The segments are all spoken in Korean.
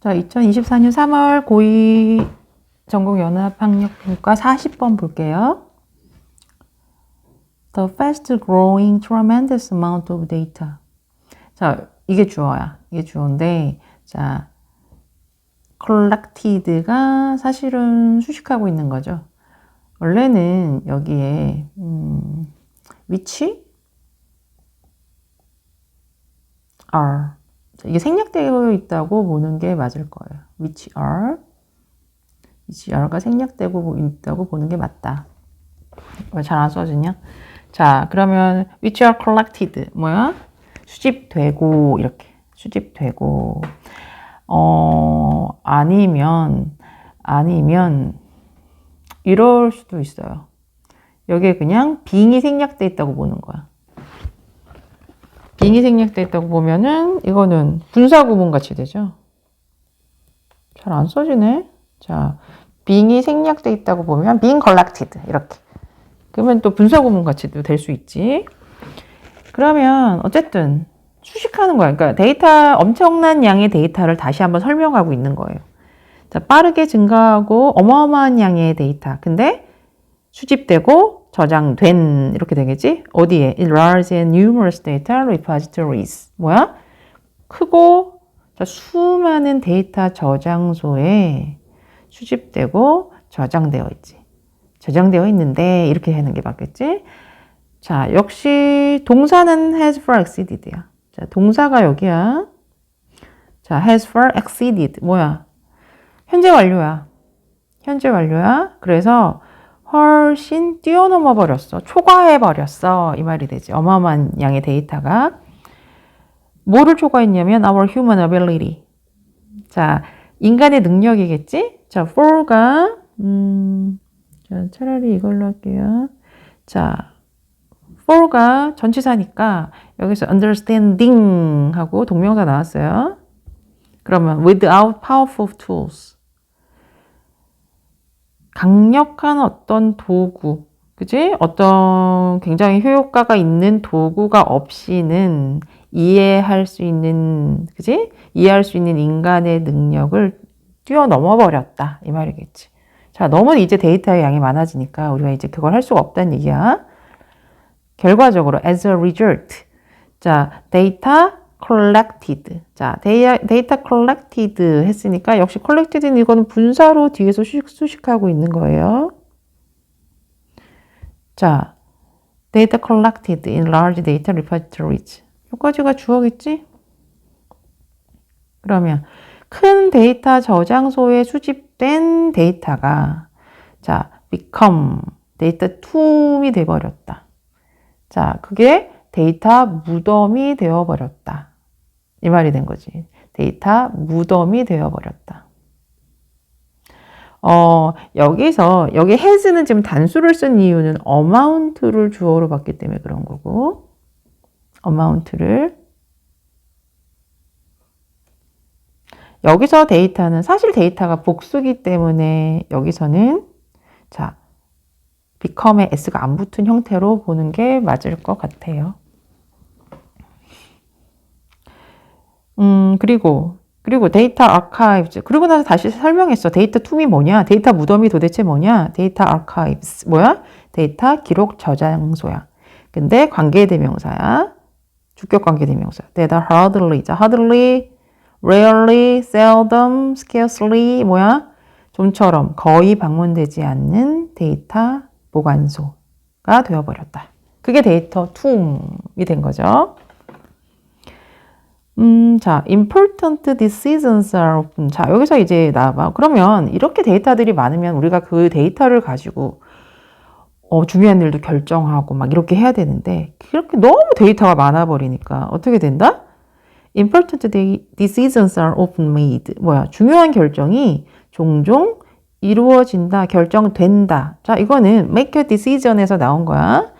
자, 2024년 3월 고2 전국연합학력평가 40번 볼게요. The fast growing tremendous amount of data. 자, 이게 주어야. 이게 주어인데, 자, collected가 사실은 수식하고 있는 거죠. 원래는 여기에, 음, 위치? are. 이게 생략되어 있다고 보는 게 맞을 거예요. which are. which are가 생략되고 있다고 보는 게 맞다. 왜 잘 안 써지냐? 자, 그러면 which are collected. 뭐야? 수집되고, 이렇게. 수집되고. 어, 아니면, 아니면, 이럴 수도 있어요. 여기에 그냥 빙이 생략돼 있다고 보는 거야. 빙이 생략돼 있다고 보면은 이거는 분사 구문 같이 되죠. 잘 안 써지네. 자, 빙이 생략돼 있다고 보면 being collected 이렇게. 그러면 또 분사 구문 같이도 될 수 있지. 그러면 어쨌든 수식하는 거야. 그러니까 데이터 엄청난 양의 데이터를 다시 한번 설명하고 있는 거예요. 자, 빠르게 증가하고 어마어마한 양의 데이터. 근데 수집되고 저장된 이렇게 되겠지? 어디에? Large and numerous data repositories. 뭐야? 크고 자, 수많은 데이터 저장소에 수집되고 저장되어 있지. 저장되어 있는데 이렇게 하는 게 맞겠지? 자, 역시 동사는 has for exceeded야. 자, 동사가 여기야. 자, has for exceeded. 뭐야? 현재 완료야. 현재 완료야. 그래서 훨씬 뛰어넘어 버렸어. 초과해 버렸어. 이 말이 되지. 어마어마한 양의 데이터가. 뭐를 초과했냐면 our human ability. 자, 인간의 능력이겠지? 자, for가 음, 자, 차라리 이걸로 할게요. 자, for가 전치사니까 여기서 understanding 하고 동명사 나왔어요. 그러면 without powerful tools. 강력한 어떤 도구, 그지? 어떤 굉장히 효과가 있는 도구가 없이는 이해할 수 있는, 그지? 이해할 수 있는 인간의 능력을 뛰어넘어 버렸다. 이 말이겠지. 자, 너무 이제 데이터의 양이 많아지니까 우리가 이제 그걸 할 수가 없다는 얘기야. 결과적으로, as a result. 자, 데이터 collected. 자, 데이터, collected 했으니까 역시 collected는 이거는 분사로 뒤에서 수식, 수식하고 있는 거예요. 자, data collected in large data repositories. 여기까지가 주어겠지? 그러면 큰 데이터 저장소에 수집된 데이터가 자, become 데이터 툼이 돼 버렸다. 자, 그게 데이터 무덤이 되어 버렸다. 이 말이 된 거지. 데이터 무덤이 되어버렸다. 어, 여기서, 여기 has는 지금 단수를 쓴 이유는 amount를 주어로 봤기 때문에 그런 거고, amount를. 여기서 데이터는, 사실 데이터가 복수기 때문에 여기서는, 자, become에 s가 안 붙은 형태로 보는 게 맞을 것 같아요. 음, 그리고, 그리고 데이터 아카이브즈. 그리고 나서 다시 설명했어. 데이터 툼이 뭐냐? 데이터 무덤이 도대체 뭐냐? 데이터 아카이브스. 뭐야? 데이터 기록 저장소야. 근데 관계대명사야. 주격 관계대명사. 데이터 hardly. 자, hardly, rarely, seldom, scarcely. 뭐야? 좀처럼 거의 방문되지 않는 데이터 보관소가 되어버렸다. 그게 데이터 툼이 된 거죠. 음, 자, important decisions are often. 자, 여기서 이제 나와봐. 그러면 이렇게 데이터들이 많으면 우리가 그 데이터를 가지고 어, 중요한 일도 결정하고 막 이렇게 해야 되는데 그렇게 너무 데이터가 많아 버리니까 어떻게 된다? important decisions are often made. 뭐야? 중요한 결정이 종종 이루어진다, 결정된다. 자, 이거는 make a decision에서 나온 거야.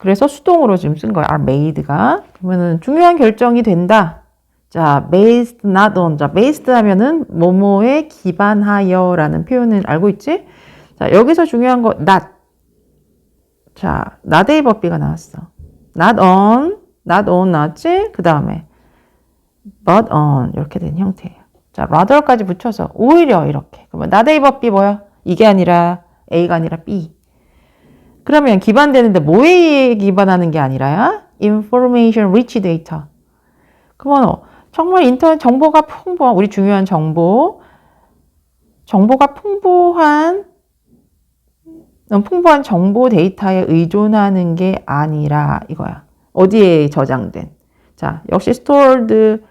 그래서 수동으로 지금 쓴 거야. are made가. 그러면은 중요한 결정이 된다. 자, based not on. 자, based 하면은 뭐뭐에 기반하여 라는 표현을 알고 있지? 자, 여기서 중요한 거 not. 자, not의 법비가 나왔어. not on, not on 나왔지? 그 다음에 but on 이렇게 된 형태예요. 자, rather까지 붙여서 오히려 이렇게. 그러면 not A but B 뭐야? 이게 아니라 A가 아니라 B. 그러면 기반되는데 뭐에 기반하는 게 아니라야? information rich data. 그러면 어, 정말 인터넷 정보가 풍부한 우리 중요한 정보 정보가 풍부한 음, 풍부한 정보 데이터에 의존하는 게 아니라 이거야. 어디에 저장된? 자, 역시 stored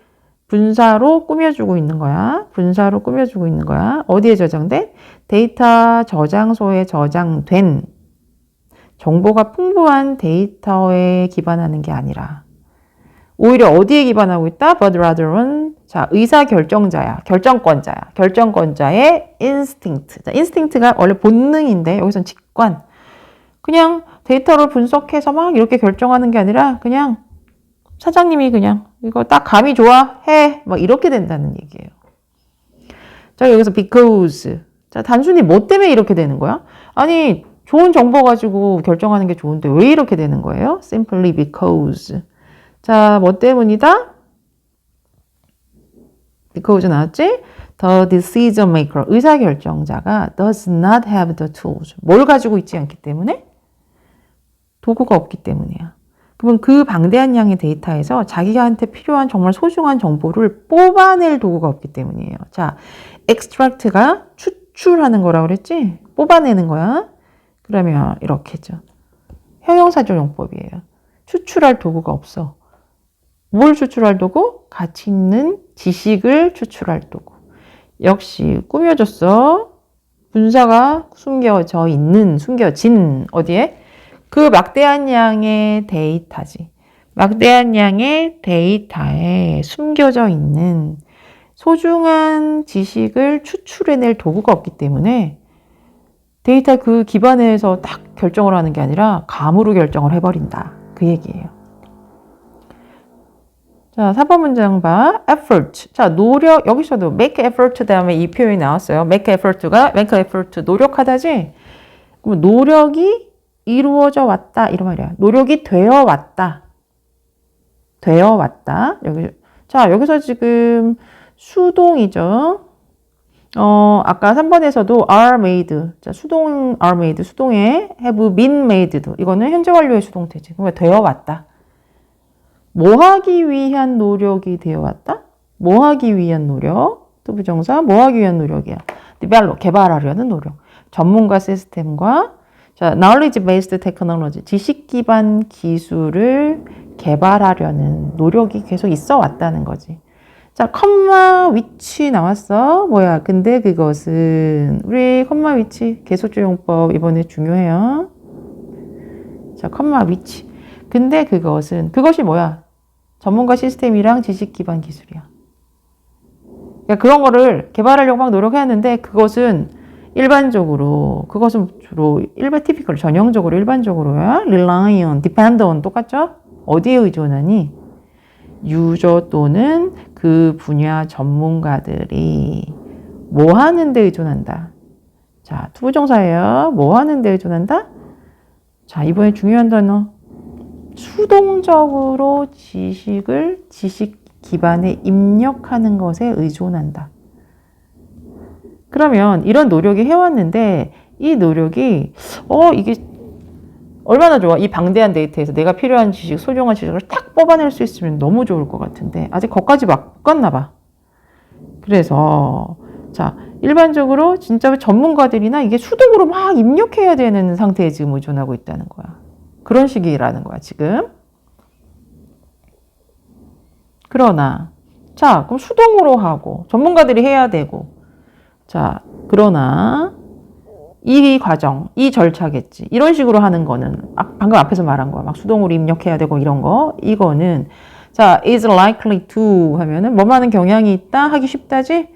분사로 꾸며주고 있는 거야. 분사로 꾸며주고 있는 거야. 어디에 저장된? 데이터 저장소에 저장된 정보가 풍부한 데이터에 기반하는 게 아니라 오히려 어디에 기반하고 있다? But rather은 자 의사 결정자야, 결정권자야, 결정권자의 instinct. 자, instinct가 원래 본능인데 여기선 직관. 그냥 데이터를 분석해서 막 이렇게 결정하는 게 아니라 그냥 사장님이 그냥 이거 딱 감이 좋아 해, 막 이렇게 된다는 얘기예요. 자 여기서 because. 자 단순히 뭐 때문에 이렇게 되는 거야? 아니 좋은 정보 가지고 결정하는 게 좋은데 왜 이렇게 되는 거예요? Simply because. 자, 뭐 때문이다? because 나왔지? The decision maker, 의사결정자가 does not have the tools. 뭘 가지고 있지 않기 때문에? 도구가 없기 때문이야. 그러면 그 방대한 양의 데이터에서 자기한테 필요한 정말 소중한 정보를 뽑아낼 도구가 없기 때문이에요. 자, extract가 추출하는 거라고 그랬지? 뽑아내는 거야. 그러면 이렇게죠. 형용사조용법이에요. 추출할 도구가 없어. 뭘 추출할 도구? 가치 있는 지식을 추출할 도구. 역시 꾸며졌어. 분사가 숨겨져 있는, 숨겨진 어디에? 그 막대한 양의 데이터지. 막대한 양의 데이터에 숨겨져 있는 소중한 지식을 추출해낼 도구가 없기 때문에 데이터 그 기반에서 딱 결정을 하는 게 아니라 감으로 결정을 해버린다. 그 얘기예요. 자, 4번 문장 봐. effort. 자, 노력. 여기서도 make effort 다음에 이 표현이 나왔어요. make effort가 make effort 노력하다지. 그럼 노력이 이루어져 왔다 이런 말이야. 노력이 되어 왔다. 되어 왔다. 여기 자, 여기서 지금 수동이죠. 어, 아까 3번에서도 are made. 자, 수동 are made. 수동에 have been made도. 이거는 현재 완료의 수동태지. 그러니까 되어 왔다. 뭐 하기 위한 노력이 되어 왔다? 뭐 하기 위한 노력? 또 부정사 뭐 하기 위한 노력이야. develop 개발하려는 노력. 전문가 시스템과 자, knowledge based technology 지식 기반 기술을 개발하려는 노력이 계속 있어 왔다는 거지. 자, 컴마 위치 나왔어. 뭐야? 근데 그것은 우리 컴마 위치 개소조용법 이번에 중요해요. 자, 컴마 위치. 근데 그것은 그것이 뭐야? 전문가 시스템이랑 지식 기반 기술이야. 그러니까 그런 거를 개발하려고 막 노력했는데 그것은 일반적으로 그것은 주로 일반 티피컬 전형적으로 일반적으로야 rely on, depend 똑같죠? 어디에 의존하니? 유저 또는 그 분야 전문가들이 뭐 하는 데 의존한다. 자, 투부정사예요. 뭐 하는 데 의존한다? 자, 이번에 중요한 단어. 수동적으로 지식을 지식 기반에 입력하는 것에 의존한다. 그러면 이런 노력이 해왔는데 이 노력이 어 이게 얼마나 좋아? 이 방대한 데이터에서 내가 필요한 지식 소중한 지식을 딱 뽑아낼 수 있으면 너무 좋을 것 같은데 아직 거기까지 막 갔나 봐. 그래서 자 일반적으로 진짜 전문가들이나 이게 수동으로 막 입력해야 되는 상태에 지금 의존하고 있다는 거야. 그런 식이라는 거야 지금. 그러나 자 그럼 수동으로 하고 전문가들이 해야 되고. 자, 그러나 이 과정, 이 절차겠지. 이런 식으로 하는 거는 아, 방금 앞에서 말한 거야. 막 수동으로 입력해야 되고 이런 거. 이거는 자, is likely to 하면은 뭐 많은 경향이 있다 하기 쉽다지.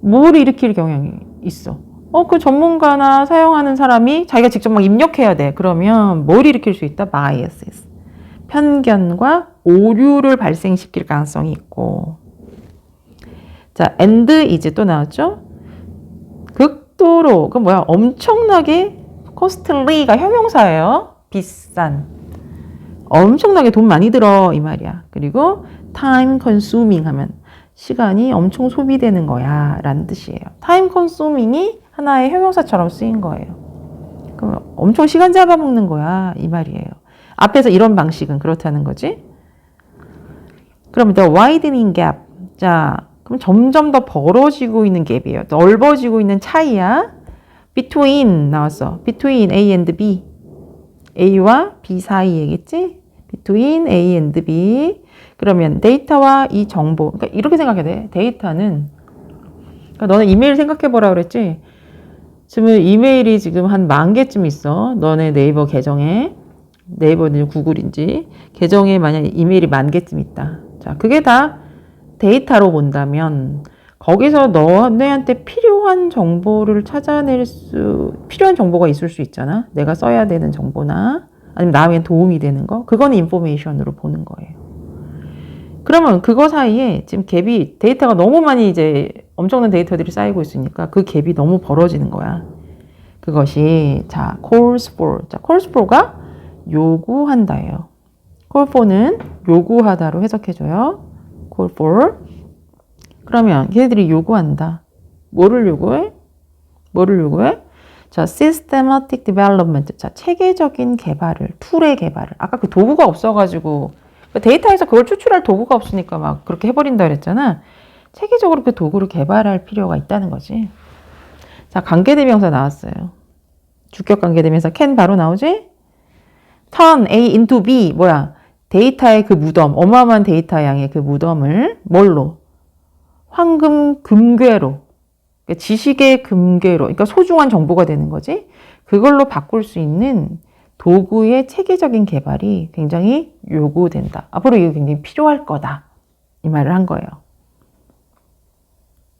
뭘 일으킬 경향이 있어. 어, 그 전문가나 사용하는 사람이 자기가 직접 막 입력해야 돼. 그러면 뭘 일으킬 수 있다? biases. 편견과 오류를 발생시킬 가능성이 있고. 자, and is 또 나왔죠? 극도로 그 뭐야 엄청나게 costly가 형용사예요. 비싼. 엄청나게 돈 많이 들어 이 말이야. 그리고 time consuming 하면 시간이 엄청 소비되는 거야. 라는 뜻이에요. time consuming이 하나의 형용사처럼 쓰인 거예요. 그럼 엄청 시간 잡아먹는 거야. 이 말이에요. 앞에서 이런 방식은 그렇다는 거지. 그럼 the widening gap. 자, 그럼 점점 더 벌어지고 있는 갭이에요. 넓어지고 있는 차이야. between 나왔어. between A and B. A와 B 사이에겠지? between A and B. 그러면 데이터와 이 정보. 그러니까 이렇게 생각해야 돼. 데이터는 그러니까 너는 이메일 생각해 보라 그랬지? 지금 이메일이 지금 한 만 개쯤 있어. 너네 네이버 계정에. 네이버는 구글인지. 계정에 만약 이메일이 만 개쯤 있다. 자, 그게 다 데이터로 본다면 거기서 너네한테 필요한 정보를 찾아낼 수 필요한 정보가 있을 수 있잖아. 내가 써야 되는 정보나 아니면 나에게 도움이 되는 거. 그거는 인포메이션으로 보는 거예요. 그러면 그거 사이에 지금 갭이 데이터가 너무 많이 이제 엄청난 데이터들이 쌓이고 있으니까 그 갭이 너무 벌어지는 거야. 그것이 자 calls for 자 calls for가 요구한다예요. call for는 요구하다로 해석해 줘요. Call for 그러면 걔네들이 요구한다. 뭐를 요구해? 뭐를 요구해? 자, systematic development. 자, 체계적인 개발을, 툴의 개발을. 아까 그 도구가 없어가지고, 그 데이터에서 그걸 추출할 도구가 없으니까 막 그렇게 해버린다 그랬잖아. 체계적으로 그 도구를 개발할 필요가 있다는 거지. 자, 관계대명사 나왔어요. 주격 관계대명사 can 바로 나오지? turn A into B. 뭐야? 데이터의 그 무덤, 어마어마한 데이터 양의 그 무덤을 뭘로? 황금 금괴로. 그러니까 지식의 금괴로. 그러니까 소중한 정보가 되는 거지. 그걸로 바꿀 수 있는 도구의 체계적인 개발이 굉장히 요구된다. 앞으로 이게 굉장히 필요할 거다. 이 말을 한 거예요